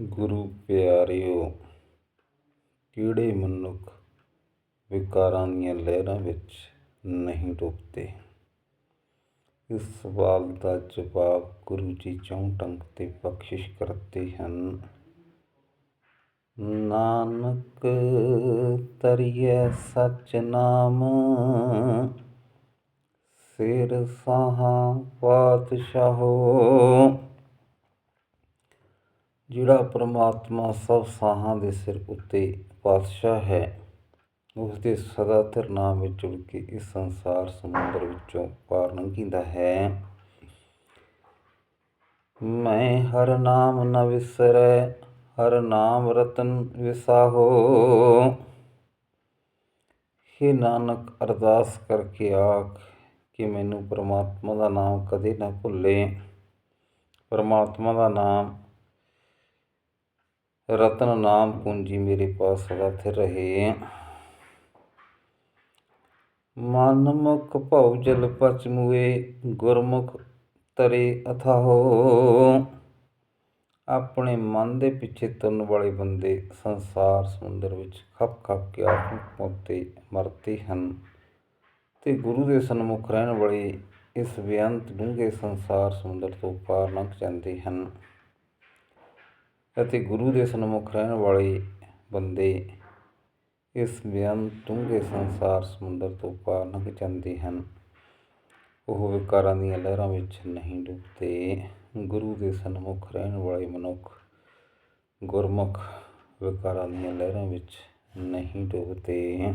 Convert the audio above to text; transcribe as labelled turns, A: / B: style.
A: ਗੁਰੂ ਪਿਆਰਿਓ, ਕਿਹੜੇ ਮਨੁੱਖ ਵਿਕਾਰਾਂ ਦੀਆਂ ਲਹਿਰਾਂ ਵਿੱਚ ਨਹੀਂ ਡੁੱਬਦੇ? ਇਸ ਸਵਾਲ ਦਾ ਜਵਾਬ ਗੁਰੂ ਜੀ ਚੌਂ ਅੰਕ 'ਤੇ ਬਖਸ਼ਿਸ਼ ਕਰਦੇ ਹਨ। ਨਾਨਕ ਤਰੀਐ ਸਚ ਨਾਮ, ਸਿਰ ਸਾਹਾਂ ਪਾਤਸ਼ਾਹੋ ਜਿਹੜਾ ਪਰਮਾਤਮਾ ਸਭ ਸਾਹਾਂ ਦੇ ਸਿਰ ਉੱਤੇ ਪਾਤਸ਼ਾਹ ਹੈ ਉਸ ਦੇ ਸਦਾ ਧਿਰ ਨਾਮ ਵਿੱਚ ਜੁੜ ਕੇ ਇਸ ਸੰਸਾਰ ਸਮੁੰਦਰ ਵਿੱਚੋਂ ਪਾਰ ਲੰਘੀਦਾ ਹੈ। ਮੈਂ ਹਰ ਨਾਮ ਨ ਵਿਸਰੈ, ਹਰ ਨਾਮ ਰਤਨ ਵਿਸਾਹੋ। हे ਨਾਨਕ, ਅਰਦਾਸ ਕਰਕੇ ਆਖ ਕਿ ਮੈਨੂੰ ਪਰਮਾਤਮਾ ਦਾ ਨਾਮ ਕਦੇ ਨਾ ਭੁੱਲੇ। ਪਰਮਾਤਮਾ ਦਾ ਨਾਮ ਰਤਨ ਨਾਮ ਪੂੰਜੀ ਮੇਰੇ ਪਾਸ ਸਦਾ ਸਥਿਰ ਰਹੇ। ਮਨ ਮੁਖ ਭਉ ਜਲ ਪਚ ਗੁਰਮੁਖ ਤਰੇ ਅਥਾਹੋ। ਆਪਣੇ ਮਨ ਦੇ ਪਿੱਛੇ ਤੁਰਨ ਵਾਲੇ ਬੰਦੇ ਸੰਸਾਰ ਸਮੁੰਦਰ ਵਿੱਚ ਖਪ ਖਪ ਕੇ ਆਤਮਿਕ ਮੌਤੇ ਮਰਦੇ ਹਨ ਤੇ ਗੁਰੂ ਦੇ ਸਨਮੁਖ ਰਹਿਣ ਵਾਲੇ ਇਸ ਬੇਅੰਤ ਡੂੰਘੇ ਸੰਸਾਰ ਸਮੁੰਦਰ ਤੋਂ ਪਾਰ ਲੰਘ ਜਾਂਦੇ ਹਨ। ਅਤੇ ਗੁਰੂ ਦੇ ਸਨਮੁਖ ਰਹਿਣ ਵਾਲੇ ਬੰਦੇ ਇਸ ਬੇਅੰਤ ਡੂੰਘੇ ਸੰਸਾਰ ਸਮੁੰਦਰ ਤੋਂ ਪਾਰ ਲੰਘ ਜਾਂਦੇ ਹਨ। ਉਹ ਵਿਕਾਰਾਂ ਦੀਆਂ ਲਹਿਰਾਂ ਵਿੱਚ ਨਹੀਂ ਡੁੱਬਦੇ। ਗੁਰੂ ਦੇ ਸਨਮੁਖ ਰਹਿਣ ਵਾਲੇ ਮਨੁੱਖ ਗੁਰਮੁਖ ਵਿਕਾਰਾਂ ਦੀਆਂ ਲਹਿਰਾਂ ਵਿੱਚ ਨਹੀਂ ਡੁੱਬਦੇ।